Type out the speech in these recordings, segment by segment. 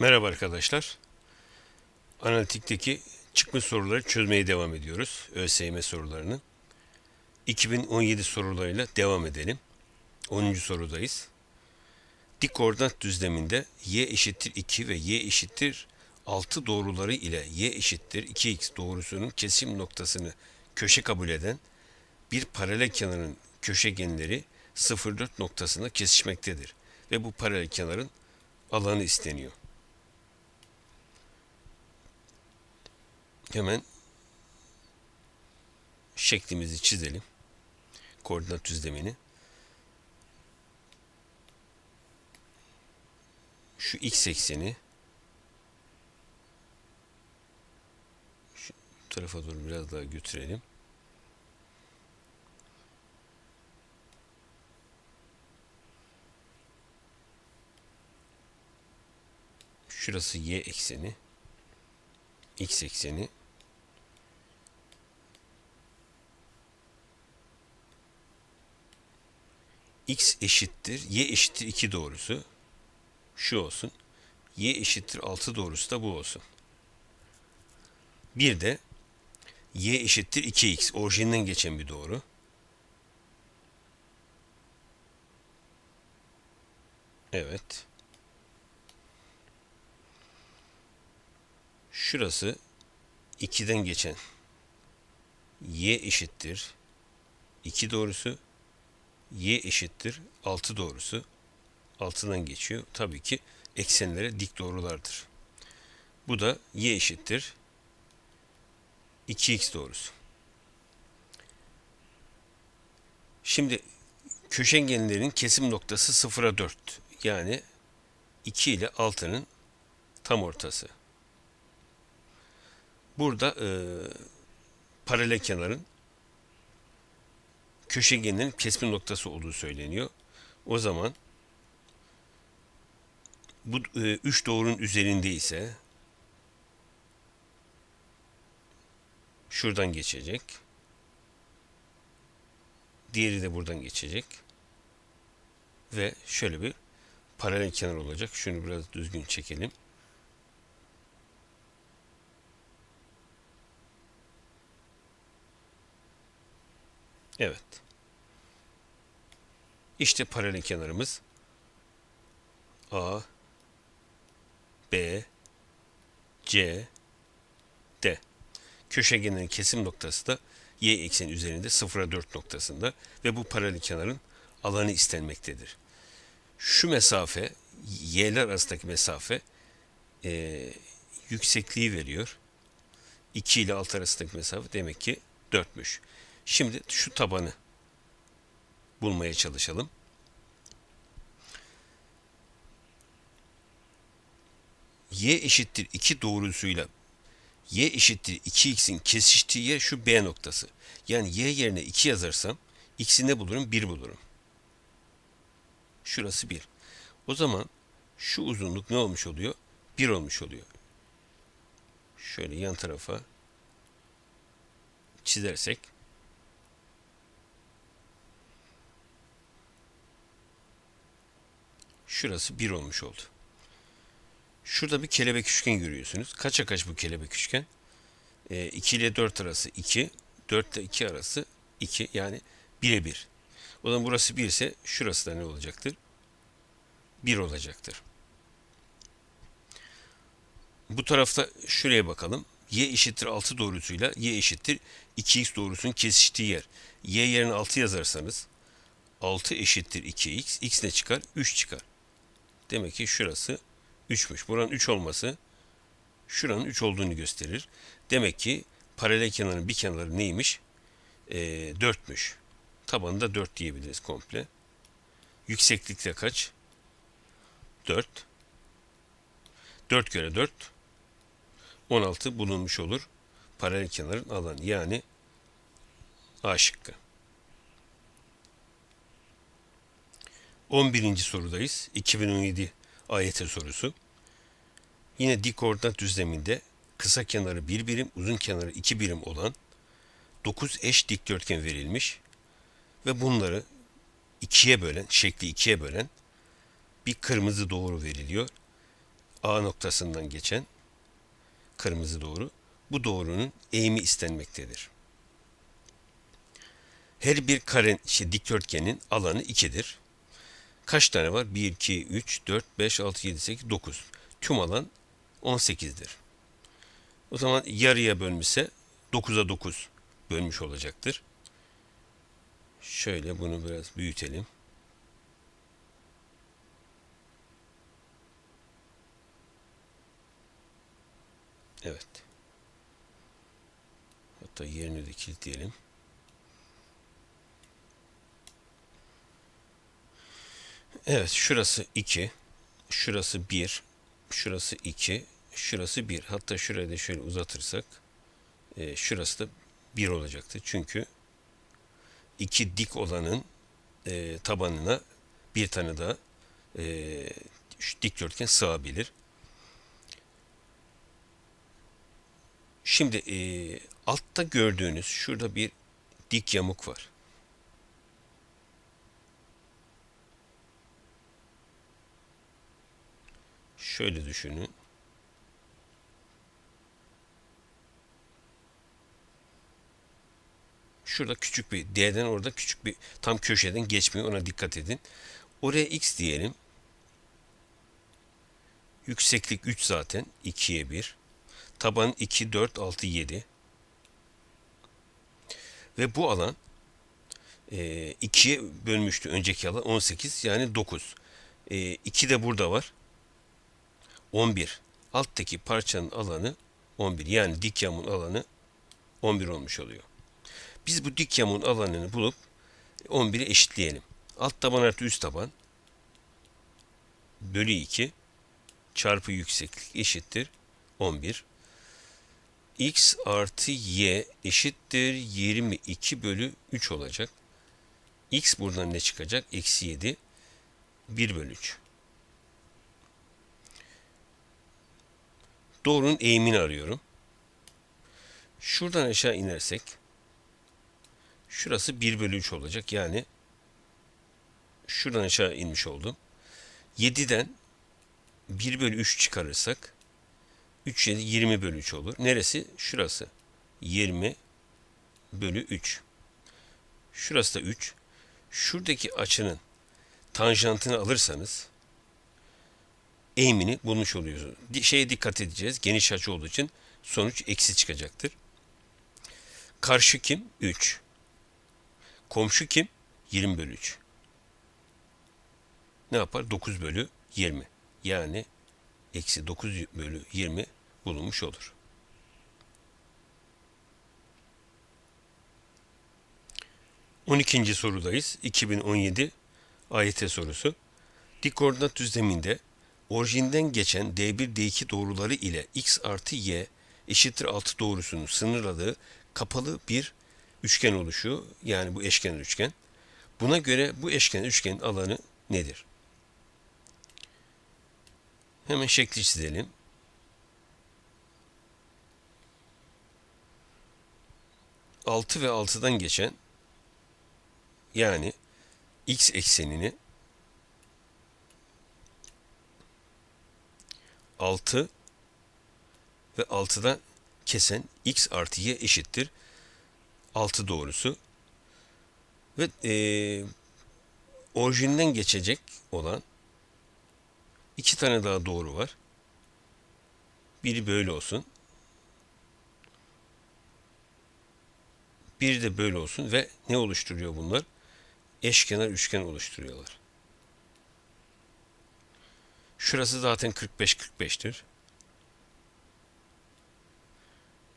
Merhaba arkadaşlar. Analitik'teki çıkmış soruları çözmeye devam ediyoruz. ÖSYM sorularını. 2017 sorularıyla devam edelim. 10. sorudayız. Dik koordinat düzleminde y eşittir 2 ve y eşittir 6 doğruları ile y eşittir 2x doğrusunun kesim noktasını köşe kabul eden bir paralel kenarın köşegenleri 0,4 noktasında kesişmektedir. Ve bu paralel kenarın alanı isteniyor. Hemen şeklimizi çizelim. Koordinat düzlemini. Şu x ekseni şu tarafa doğru biraz daha götürelim. Şurası y ekseni. X ekseni. X eşittir, Y eşittir 2 doğrusu. Şu olsun. Y eşittir 6 doğrusu da bu olsun. Bir de Y eşittir 2X. Orijinden geçen bir doğru. Evet. Şurası 2'den geçen y eşittir 2 doğrusu y eşittir 6 doğrusu 6'dan geçiyor. Tabii ki eksenlere dik doğrulardır. Bu da y eşittir 2x doğrusu. Şimdi köşegenlerin kesim noktası 0'a 4. Yani 2 ile 6'nın tam ortası. Burada e, paralel kenarın köşegenin kesme noktası olduğu söyleniyor. O zaman bu e, üç doğrunun üzerinde ise şuradan geçecek. Diğeri de buradan geçecek. Ve şöyle bir paralel kenar olacak. Şunu biraz düzgün çekelim. Evet. İşte paralel kenarımız A B C D. Köşegenin kesim noktası da y ekseni üzerinde 0'a 4 noktasında ve bu paralel kenarın alanı istenmektedir. Şu mesafe y'ler arasındaki mesafe e, yüksekliği veriyor. 2 ile 6 arasındaki mesafe demek ki 4'müş. Şimdi şu tabanı bulmaya çalışalım. y eşittir 2 doğrusuyla y eşittir 2x'in kesiştiği yer şu B noktası. Yani y yerine 2 yazarsam x'i ne bulurum? 1 bulurum. Şurası 1. O zaman şu uzunluk ne olmuş oluyor? 1 olmuş oluyor. Şöyle yan tarafa çizersek Şurası 1 olmuş oldu. Şurada bir kelebek üçgen görüyorsunuz. Kaça kaç bu kelebek üçgen? E, 2 ile 4 arası 2. 4 ile 2 arası 2. Yani 1'e 1. O zaman burası 1 ise şurası da ne olacaktır? 1 olacaktır. Bu tarafta şuraya bakalım. Y eşittir 6 doğrusuyla Y eşittir 2x doğrusunun kesiştiği yer. Y yerine 6 yazarsanız 6 eşittir 2x. X ne çıkar? 3 çıkar. Demek ki şurası 3'müş. Buranın 3 olması şuranın 3 olduğunu gösterir. Demek ki paralel kenarın bir kenarı neymiş? E, 4'müş. Tabanı da 4 diyebiliriz komple. Yükseklikte kaç? 4. 4 kere 4 16 bulunmuş olur. Paralel kenarın alanı yani A şıkkı. 11. sorudayız. 2017 AYT sorusu. Yine dik koordinat düzleminde kısa kenarı 1 birim, uzun kenarı 2 birim olan 9 eş dikdörtgen verilmiş ve bunları ikiye bölen, şekli ikiye bölen bir kırmızı doğru veriliyor. A noktasından geçen kırmızı doğru bu doğrunun eğimi istenmektedir. Her bir karen işte dikdörtgenin alanı 2'dir. Kaç tane var? 1, 2, 3, 4, 5, 6, 7, 8, 9. Tüm alan 18'dir. O zaman yarıya bölmüşse 9'a 9 bölmüş olacaktır. Şöyle bunu biraz büyütelim. Evet. Hatta yerini de kilitleyelim. Evet şurası 2. Şurası 1. Şurası 2. Şurası 1. Hatta şurayı da şöyle uzatırsak e, şurası da 1 olacaktı. Çünkü iki dik olanın e, tabanına bir tane daha e, şu dikdörtgen sığabilir. Şimdi e, altta gördüğünüz şurada bir dik yamuk var. Şöyle düşünün. Şurada küçük bir D'den orada küçük bir tam köşeden geçmiyor ona dikkat edin. Oraya x diyelim. Yükseklik 3 zaten 2'ye 1. Taban 2, 4, 6, 7. Ve bu alan e, 2'ye bölmüştü önceki alan 18 yani 9. E, 2 de burada var. 11. Alttaki parçanın alanı 11. Yani dik yamun alanı 11 olmuş oluyor. Biz bu dik yamun alanını bulup 11'i eşitleyelim. Alt taban artı üst taban bölü 2 çarpı yükseklik eşittir 11. x artı y eşittir 22 bölü 3 olacak. x buradan ne çıkacak? Eksi 7 1 bölü 3. Doğrunun eğimini arıyorum. Şuradan aşağı inersek şurası 1 bölü 3 olacak. Yani şuradan aşağı inmiş oldum. 7'den 1 bölü 3 çıkarırsak 3 7 20 bölü 3 olur. Neresi? Şurası. 20 bölü 3. Şurası da 3. Şuradaki açının tanjantını alırsanız eğimini bulmuş oluyorsunuz. Şeye dikkat edeceğiz. Geniş açı olduğu için sonuç eksi çıkacaktır. Karşı kim? 3. Komşu kim? 20 bölü 3. Ne yapar? 9 bölü 20. Yani eksi 9 bölü 20 bulunmuş olur. On ikinci sorudayız. 2017 AYT sorusu. Dik koordinat düzleminde orijinden geçen D1 D2 doğruları ile x artı y eşittir 6 doğrusunu sınırladığı kapalı bir üçgen oluşuyor. Yani bu eşkenar üçgen. Buna göre bu eşkenar üçgenin alanı nedir? Hemen şekli çizelim. Altı ve altıdan geçen yani x eksenini 6 ve 6'dan kesen x artı y eşittir 6 doğrusu ve e, orijinden geçecek olan iki tane daha doğru var. Biri böyle olsun. Biri de böyle olsun ve ne oluşturuyor bunlar? Eşkenar üçgen oluşturuyorlar. Şurası zaten 45-45'tir.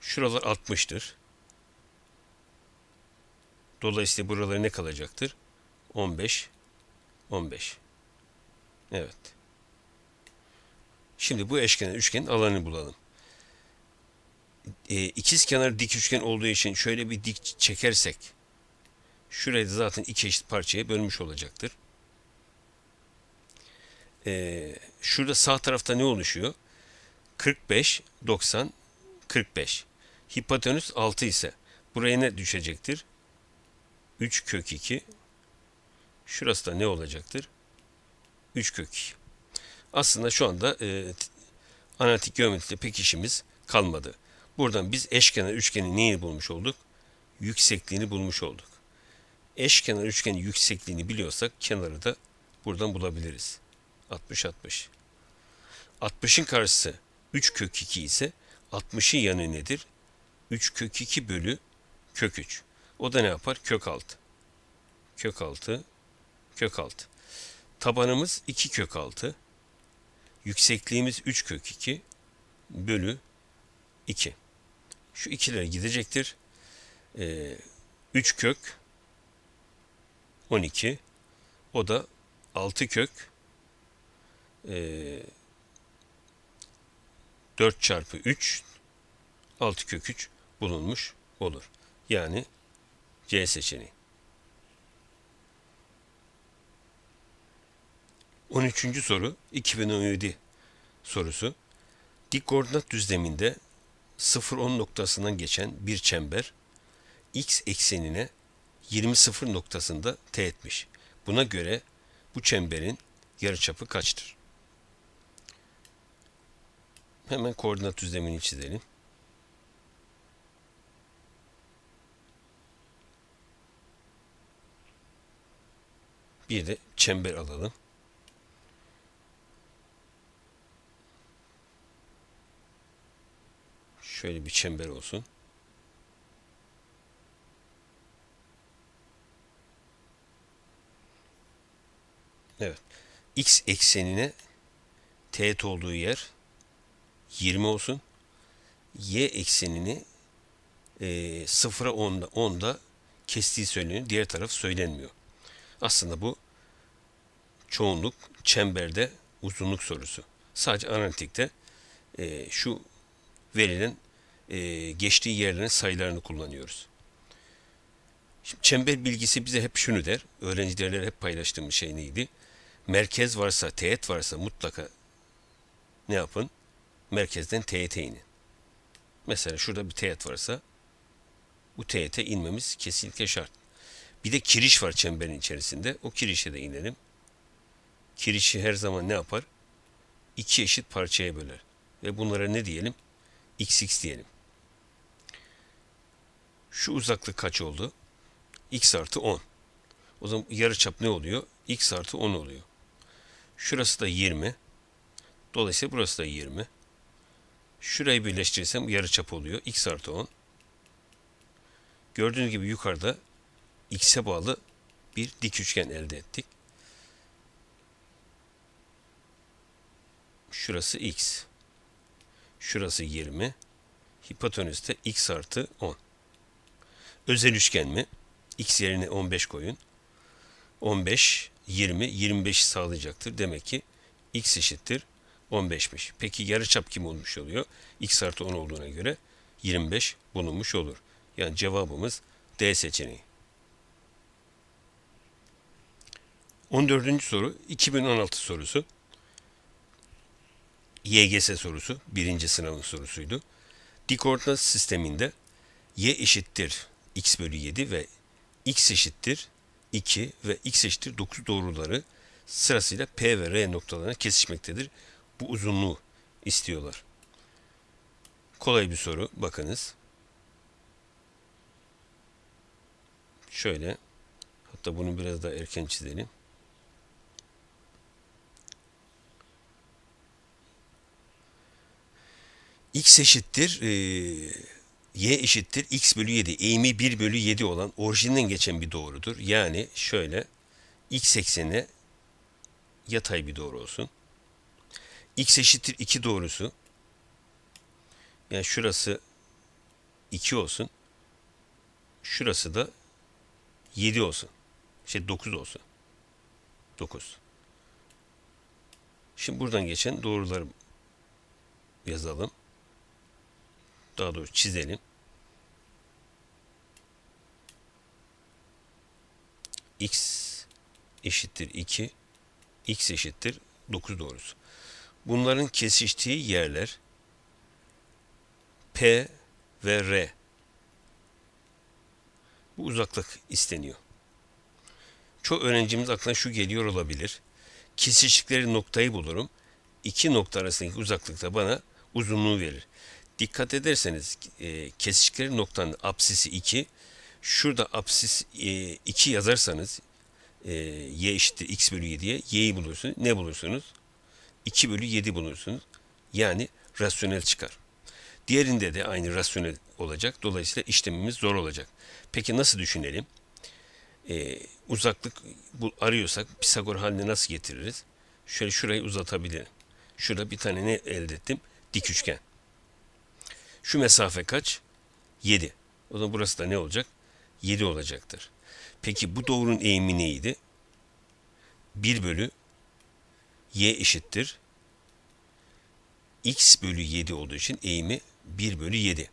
Şuralar 60'tır. Dolayısıyla buraları ne kalacaktır? 15, 15. Evet. Şimdi bu eşkenar üçgenin alanını bulalım. E, ikiz kenar dik üçgen olduğu için şöyle bir dik çekersek şurayı zaten iki eşit parçaya bölmüş olacaktır. E, şurada sağ tarafta ne oluşuyor? 45, 90, 45. Hipotenüs 6 ise buraya ne düşecektir? 3 kök 2. Şurası da ne olacaktır? 3 kök 2. Aslında şu anda e, Analitik geometride pek işimiz kalmadı. Buradan biz eşkenar üçgenin neyini bulmuş olduk? Yüksekliğini bulmuş olduk. Eşkenar üçgenin yüksekliğini biliyorsak kenarı da buradan bulabiliriz. 60 60. 60'ın karşısı 3 kök 2 ise 60'ın yanı nedir? 3 kök 2 bölü kök 3. O da ne yapar? Kök 6. Kök 6 kök 6. Tabanımız 2 kök 6. Yüksekliğimiz 3 kök 2 bölü 2. Şu ikiler gidecektir. Ee, 3 kök 12. O da 6 kök e, 4 çarpı 3 6 kök 3 bulunmuş olur. Yani C seçeneği. 13. soru 2017 sorusu. Dik koordinat düzleminde 0-10 noktasından geçen bir çember x eksenine 20-0 noktasında teğetmiş. Buna göre bu çemberin yarıçapı kaçtır? Hemen koordinat düzlemini çizelim. Bir de çember alalım. Şöyle bir çember olsun. Evet. X eksenine teğet olduğu yer 20 olsun. Y eksenini e, 0'a 10'da, 10'da kestiği söyleniyor. Diğer taraf söylenmiyor. Aslında bu çoğunluk çemberde uzunluk sorusu. Sadece analitikte e, şu verilen e, geçtiği yerlerin sayılarını kullanıyoruz. Şimdi çember bilgisi bize hep şunu der. Öğrencilerle hep paylaştığımız şey neydi? Merkez varsa, teğet varsa mutlaka ne yapın? Merkezden teğete inin. Mesela şurada bir teğet varsa bu teğete inmemiz kesinlikle şart. Bir de kiriş var çemberin içerisinde. O kirişe de inelim. Kirişi her zaman ne yapar? İki eşit parçaya böler. Ve bunlara ne diyelim? xx diyelim. Şu uzaklık kaç oldu? x artı 10. O zaman yarıçap ne oluyor? x artı 10 oluyor. Şurası da 20. Dolayısıyla burası da 20. Şurayı birleştirirsem yarıçap oluyor. x artı 10. Gördüğünüz gibi yukarıda x'e bağlı bir dik üçgen elde ettik. Şurası x. Şurası 20. Hipotenüs de x artı 10. Özel üçgen mi? X yerine 15 koyun. 15, 20, 25 sağlayacaktır. Demek ki x eşittir 15'miş. Peki yarıçap kim olmuş oluyor? x artı 10 olduğuna göre 25 bulunmuş olur. Yani cevabımız D seçeneği. 14. soru 2016 sorusu. YGS sorusu. Birinci sınavın sorusuydu. Dik koordinat sisteminde y eşittir x bölü 7 ve x eşittir 2 ve x eşittir 9 doğruları sırasıyla P ve R noktalarına kesişmektedir. Bu uzunluğu istiyorlar. Kolay bir soru. Bakınız. Şöyle. Hatta bunu biraz daha erken çizelim. x eşittir e, y eşittir x bölü 7 eğimi 1 bölü 7 olan orijinden geçen bir doğrudur. Yani şöyle x eksenine yatay bir doğru olsun. X eşittir 2 doğrusu yani şurası 2 olsun. Şurası da 7 olsun. Şey 9 olsun. 9. Şimdi buradan geçen doğruları yazalım daha doğrusu çizelim. x eşittir 2, x eşittir 9 doğrusu. Bunların kesiştiği yerler P ve R. Bu uzaklık isteniyor. Çoğu öğrencimiz aklına şu geliyor olabilir. Kesiştikleri noktayı bulurum. İki nokta arasındaki uzaklıkta bana uzunluğu verir. Dikkat ederseniz e, kesiştikleri noktanın apsisi 2. Şurada apsis e, 2 yazarsanız e, y eşittir x bölü 7'ye y'yi bulursunuz. Ne bulursunuz? 2 bölü 7 bulursunuz. Yani rasyonel çıkar. Diğerinde de aynı rasyonel olacak. Dolayısıyla işlemimiz zor olacak. Peki nasıl düşünelim? Ee, uzaklık bu, arıyorsak Pisagor haline nasıl getiririz? Şöyle şurayı uzatabilirim. Şurada bir tane ne elde ettim? Dik üçgen. Şu mesafe kaç? 7. O zaman burası da ne olacak? 7 olacaktır. Peki bu doğrunun eğimi neydi? 1 bölü y eşittir. x bölü 7 olduğu için eğimi 1 bölü 7.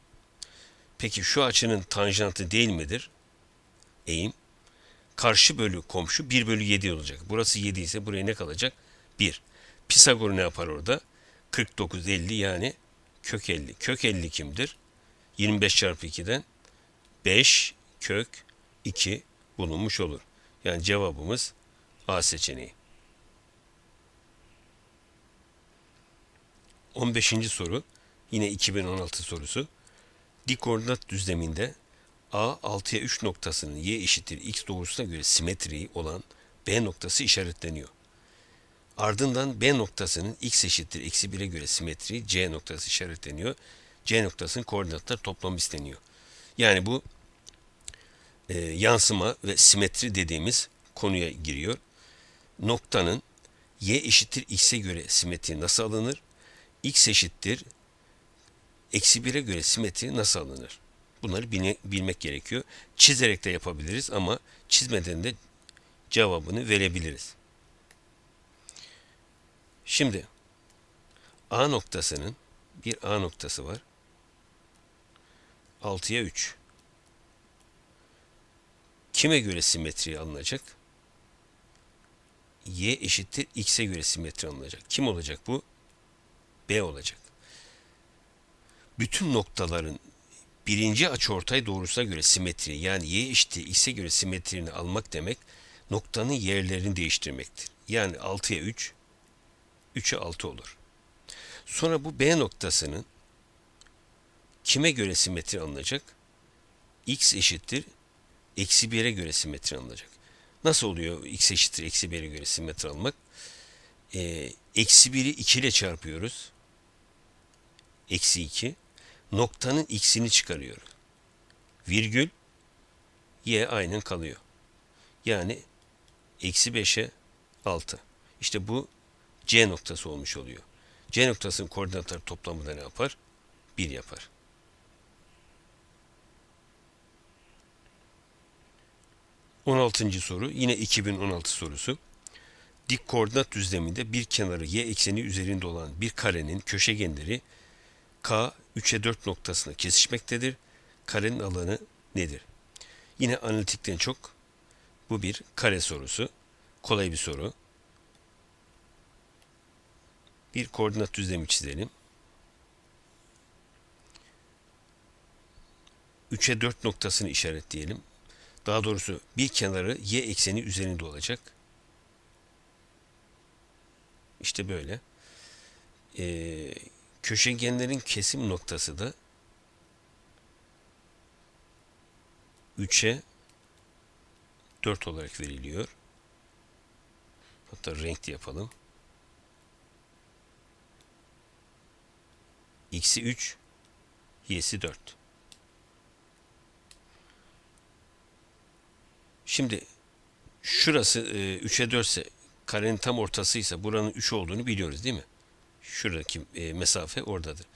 Peki şu açının tanjantı değil midir? Eğim. Karşı bölü komşu 1 bölü 7 olacak. Burası 7 ise buraya ne kalacak? 1. Pisagor ne yapar orada? 49, 50 yani kök 50. Kök 50 kimdir? 25 çarpı 2'den 5 kök 2 bulunmuş olur. Yani cevabımız A seçeneği. 15. soru yine 2016 sorusu. Dik koordinat düzleminde A 6'ya 3 noktasının y eşittir x doğrusuna göre simetri olan B noktası işaretleniyor. Ardından B noktasının x eşittir eksi 1'e göre simetri C noktası işaretleniyor. C noktasının koordinatlar toplamı isteniyor. Yani bu e, yansıma ve simetri dediğimiz konuya giriyor. Noktanın y eşittir x'e göre simetri nasıl alınır? X eşittir eksi 1'e göre simetri nasıl alınır? Bunları bilmek gerekiyor. Çizerek de yapabiliriz ama çizmeden de cevabını verebiliriz. Şimdi A noktasının bir A noktası var. 6'ya 3. Kime göre simetri alınacak? Y eşittir X'e göre simetri alınacak. Kim olacak bu? B olacak. Bütün noktaların birinci açıortay doğrusuna göre simetri yani y eşittir x'e göre simetrini almak demek noktanın yerlerini değiştirmektir. Yani 6'ya 3, 3'e 6 olur. Sonra bu B noktasının kime göre simetri alınacak? x eşittir eksi 1'e göre simetri alınacak. Nasıl oluyor x eşittir eksi 1'e göre simetri almak? Ee, eksi 1'i 2 ile çarpıyoruz. Eksi 2 noktanın x'ini çıkarıyor. Virgül y aynen kalıyor. Yani eksi 5'e 6. İşte bu C noktası olmuş oluyor. C noktasının koordinatları toplamı da ne yapar? 1 yapar. On altıncı soru yine 2016 sorusu. Dik koordinat düzleminde bir kenarı y ekseni üzerinde olan bir karenin köşegenleri K 3'e 4 noktasına kesişmektedir. Karenin alanı nedir? Yine analitikten çok bu bir kare sorusu. Kolay bir soru. Bir koordinat düzlemi çizelim. 3'e 4 noktasını işaretleyelim. Daha doğrusu bir kenarı y ekseni üzerinde olacak. İşte böyle. Ee, köşegenlerin kesim noktası da 3'e 4 olarak veriliyor. Hatta renkli yapalım. X'i 3, Y'si 4. Şimdi şurası e, 3'e 4 ise karenin tam ortasıysa buranın 3 olduğunu biliyoruz değil mi? Şuradaki e, mesafe oradadır.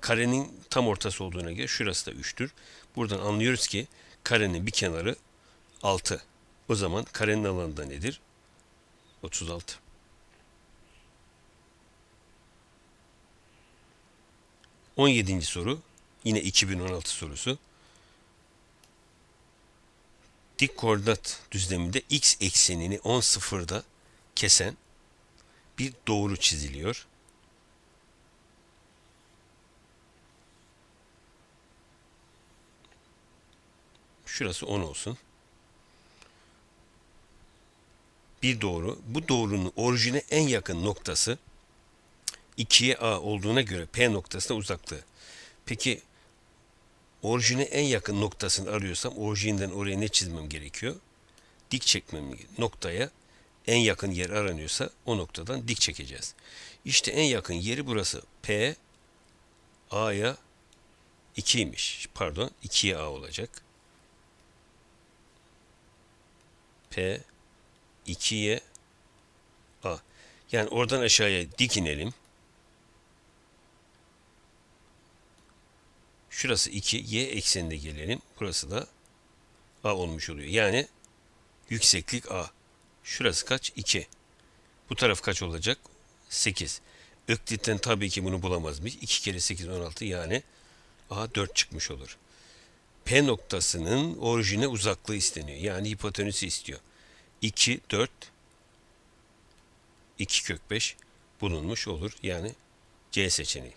Karenin tam ortası olduğuna göre şurası da 3'tür. Buradan anlıyoruz ki karenin bir kenarı 6. O zaman karenin alanı da nedir? 36. On yedinci soru. Yine 2016 sorusu. Dik koordinat düzleminde x eksenini 10 sıfırda kesen bir doğru çiziliyor. Şurası 10 olsun. Bir doğru. Bu doğrunun orijine en yakın noktası 2'ye A olduğuna göre P noktasına uzaklığı. Peki orijine en yakın noktasını arıyorsam orijinden oraya ne çizmem gerekiyor? Dik çekmem noktaya en yakın yer aranıyorsa o noktadan dik çekeceğiz. İşte en yakın yeri burası. P A'ya 2'ymiş. Pardon 2'ye A olacak. P 2'ye A. Yani oradan aşağıya dik inelim. Şurası 2, y ekseninde gelelim. Burası da a olmuş oluyor. Yani yükseklik a. Şurası kaç? 2. Bu taraf kaç olacak? 8. Öklit'ten tabii ki bunu bulamaz mıyız? 2 kere 8 16 yani a 4 çıkmış olur. P noktasının orijine uzaklığı isteniyor. Yani hipotenüsü istiyor. 2, 4, 2 kök 5 bulunmuş olur. Yani C seçeneği.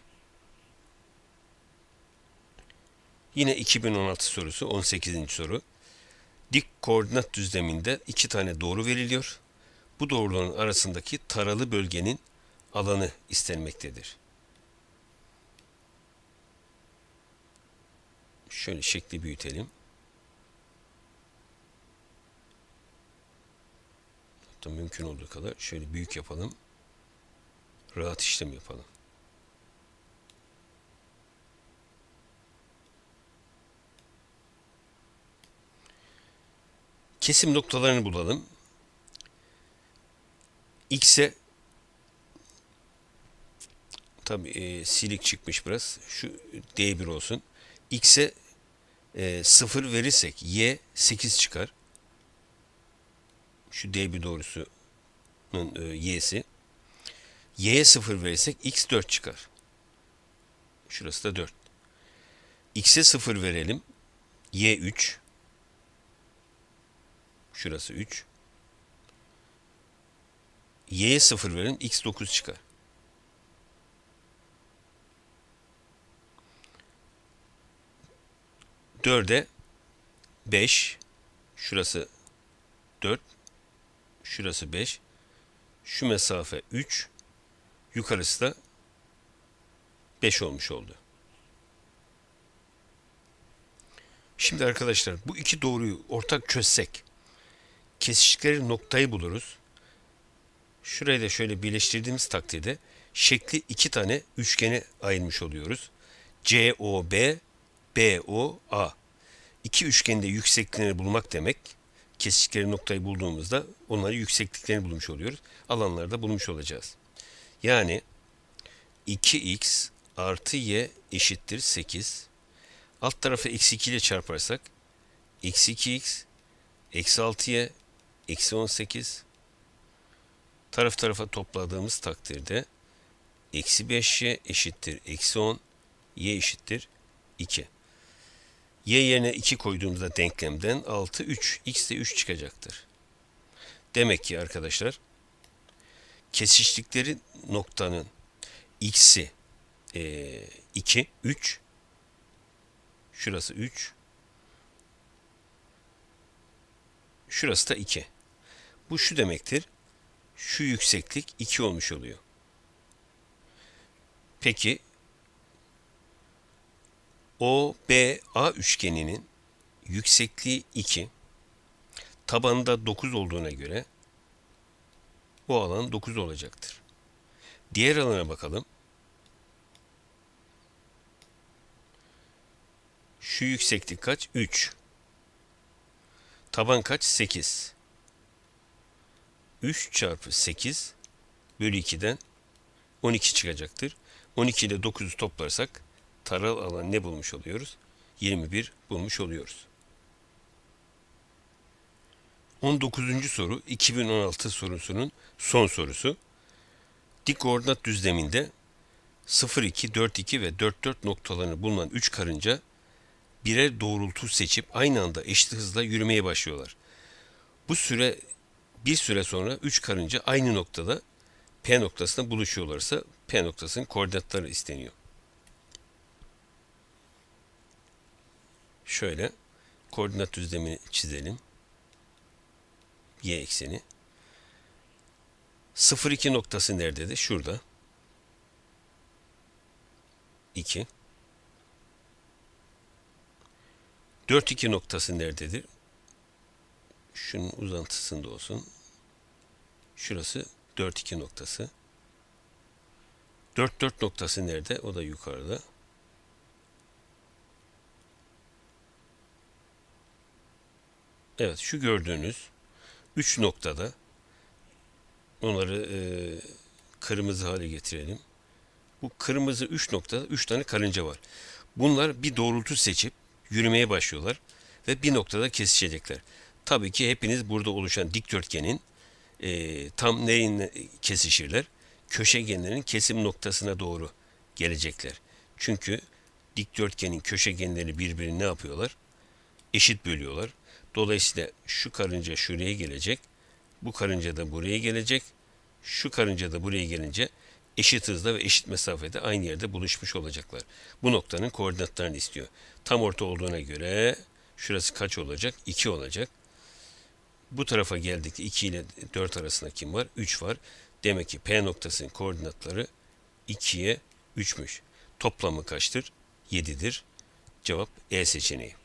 Yine 2016 sorusu 18. soru. Dik koordinat düzleminde iki tane doğru veriliyor. Bu doğruların arasındaki taralı bölgenin alanı istenmektedir. Şöyle şekli büyütelim. Hatta mümkün olduğu kadar şöyle büyük yapalım. Rahat işlem yapalım. kesim noktalarını bulalım. X'e tabi e, silik çıkmış biraz. Şu D1 olsun. X'e e, 0 verirsek Y 8 çıkar. Şu D1 doğrusunun e, Y'si. Y'ye 0 verirsek X 4 çıkar. Şurası da 4. X'e 0 verelim. Y 3. Şurası 3. Y'ye 0 verin. X 9 çıkar. Dörde 5. Şurası 4. Şurası 5. Şu mesafe 3. Yukarısı da 5 olmuş oldu. Şimdi arkadaşlar bu iki doğruyu ortak çözsek kesiştikleri noktayı buluruz. Şurayı da şöyle birleştirdiğimiz takdirde şekli iki tane üçgene ayırmış oluyoruz. COB, BOA. İki üçgende yüksekliklerini bulmak demek. Kesiştikleri noktayı bulduğumuzda onları yüksekliklerini bulmuş oluyoruz. Alanları da bulmuş olacağız. Yani 2x artı y eşittir 8. Alt tarafı eksi 2 ile çarparsak eksi 2x eksi 6y eksi 18 taraf tarafa topladığımız takdirde eksi 5y eşittir eksi 10 y eşittir 2. y yerine 2 koyduğumuzda denklemden 6 3 x de 3 çıkacaktır. Demek ki arkadaşlar kesiştikleri noktanın x'i e, 2 3 şurası 3 şurası da 2. Bu şu demektir. Şu yükseklik 2 olmuş oluyor. Peki OBA üçgeninin yüksekliği 2, tabanında 9 olduğuna göre bu alan 9 olacaktır. Diğer alana bakalım. Şu yükseklik kaç? 3. Taban kaç? 8. 3 çarpı 8 bölü 2'den 12 çıkacaktır. 12 ile 9'u toplarsak taral alan ne bulmuş oluyoruz? 21 bulmuş oluyoruz. 19. soru 2016 sorusunun son sorusu. Dik koordinat düzleminde 0, 2, 4, 2 ve 4, 4 noktalarını bulunan 3 karınca birer doğrultu seçip aynı anda eşit hızla yürümeye başlıyorlar. Bu süre bir süre sonra 3 karınca aynı noktada P noktasında buluşuyorlarsa P noktasının koordinatları isteniyor. Şöyle koordinat düzlemini çizelim. Y ekseni. 0-2 noktası neredeydi? Şurada. 2. 4 2 noktası nerededir? Şunun uzantısında olsun. Şurası 4 2 noktası. 4 4 noktası nerede? O da yukarıda. Evet şu gördüğünüz 3 noktada onları e, kırmızı hale getirelim. Bu kırmızı 3 noktada 3 tane karınca var. Bunlar bir doğrultu seçip yürümeye başlıyorlar ve bir noktada kesişecekler. Tabii ki hepiniz burada oluşan dikdörtgenin e, tam neyin kesişirler? Köşegenlerin kesim noktasına doğru gelecekler. Çünkü dikdörtgenin köşegenleri birbirini ne yapıyorlar? Eşit bölüyorlar. Dolayısıyla şu karınca şuraya gelecek. Bu karınca da buraya gelecek. Şu karınca da buraya gelince eşit hızda ve eşit mesafede aynı yerde buluşmuş olacaklar. Bu noktanın koordinatlarını istiyor. Tam orta olduğuna göre şurası kaç olacak? 2 olacak. Bu tarafa geldik 2 ile 4 arasında kim var? 3 var. Demek ki P noktasının koordinatları 2'ye 3'müş. Toplamı kaçtır? 7'dir. Cevap E seçeneği.